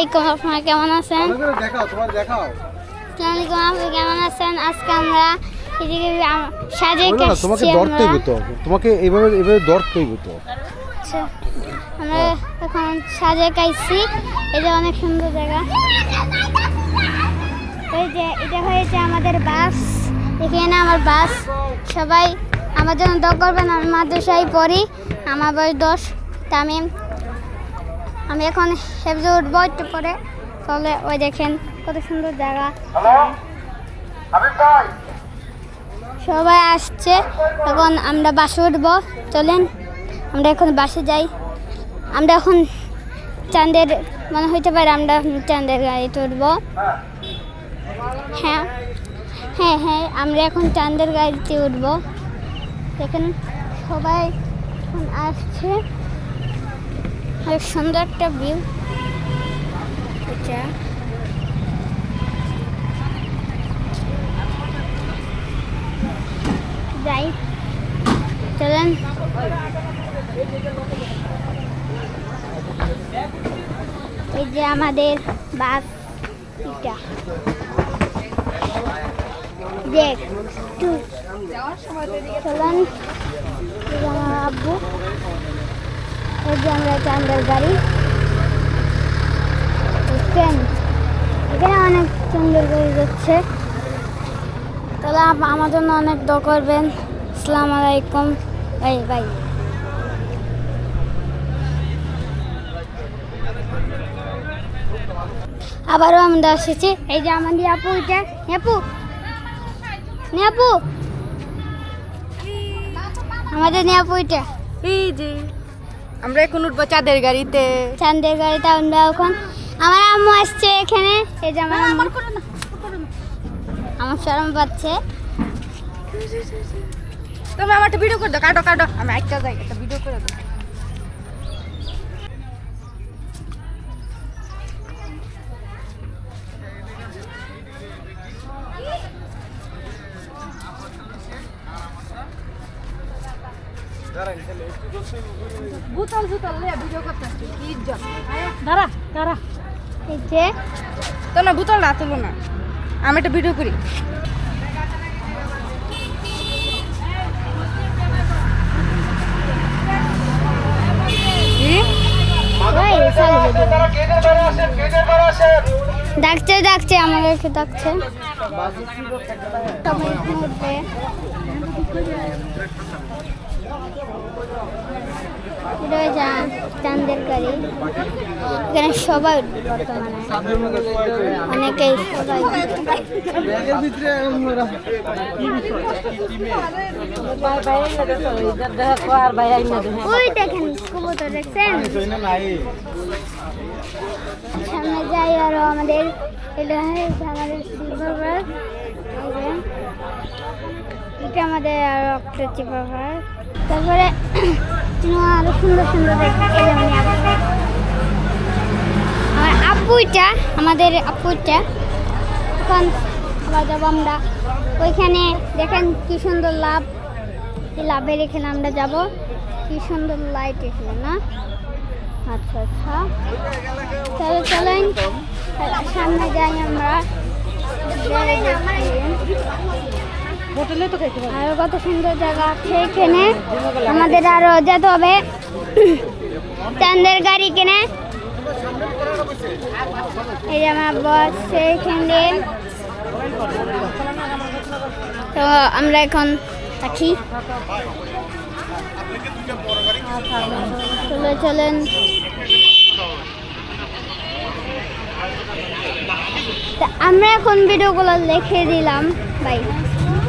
আলাইকুম আপনারা কেমন আছেন? আপনি কেমন আছেন? আজকে আমরা এদিকে আম- সাজে তোমাকে দরতেই আমরা হতো তোমাকে এইভাবে এইভাবে দরতেই হতো আচ্ছা, আমরা এখন সাজে কাইছি এই যে অনেক সুন্দর জায়গা। এই যে এটা হয়েছে আমাদের বাস। এখানে আমার বাস। সবাই আমার জন্য দোয়া করবেন আমি মাদ্রাসায় পড়ি। আমার বয়স দশ তামিম। আমি এখন হেফজে উঠবো একটু পরে। তাহলে ওই দেখেন কত সুন্দর জায়গা। সবাই আসছে। এখন আমরা বাসে উঠবো। চলেন আমরা এখন বাসে যাই। আমরা এখন চাঁদের মনে হইতে পারে আমরা চাঁদের গাড়িতে উঠবো। হ্যাঁ হ্যাঁ হ্যাঁ আমরা এখন চাঁদের গাড়িতে উঠবো। দেখেন সবাই এখন আসছে। অনেক সুন্দর একটা ভিউ এটা। যাই। চলেন। এই যে আমাদের বাস, এটা। দেখ চলেন। আব্বু। এই যে আমরা গাড়ি। অনেক গাড়ি যাচ্ছে। তাহলে আমার জন্য অনেক দোয়া করবেন। আসসালামু আলাইকুম। বাই বাই আবারও আমরা এসেছি এই যে আমাদের আপু এটা আপু আমাদের আপু এটা। এই যে। আমরা এখন উঠবো চাঁদের গাড়িতে। চাঁদের গাড়িতে আমরা এখন আমার আম্মু আসছে এখানে। এই যে আমার আম্মু। আমার শরম পাচ্ছে। তুমি আমার একটা ভিডিও করে দাও কাটো কাটো। আমি একটা যাই একটা ভিডিও করে দাও। বুতল বুতল লে ভিডিও কি ইজ্জত দাঁড়া দাঁড়া। এই যে তো না বুতল না তুলো না। আমি একটা ভিডিও করি। ডাকছে ডাকছে আমাদেরকে ডাকছে। সবাই এখানে চাঁদের গাড়ি এখানে সবাই বর্তমানে। অনেকেই সবাই ওই দেখেন, কবুতর দেখছেন? সামনে যাই আরও আমাদের। এটা আমাদের সিলভার এটা আমাদের আরও একটা আরও সুন্দর সুন্দর। আমার আপুইটা আমাদের আপুইটা এখন আবার যাব আমরা। ওইখানে দেখেন কি সুন্দর লাভ। লাভের এখানে আমরা যাব। কি সুন্দর লাইট এখানে, না? আচ্ছা আচ্ছা। তাহলে চলেন, সামনে যাই আমরা। হোটেলে তো খাইতে পারব। আরও কত সুন্দর জায়গা এখানে। আমাদের আরও যেতে হবে। চান্দের গাড়ি কিনে। এই যে আমার বস সেইখানে তো আমরা এখন থাকি চলে চলেন। আমরা এখন ভিডিওগুলো লিখে দিলাম বাই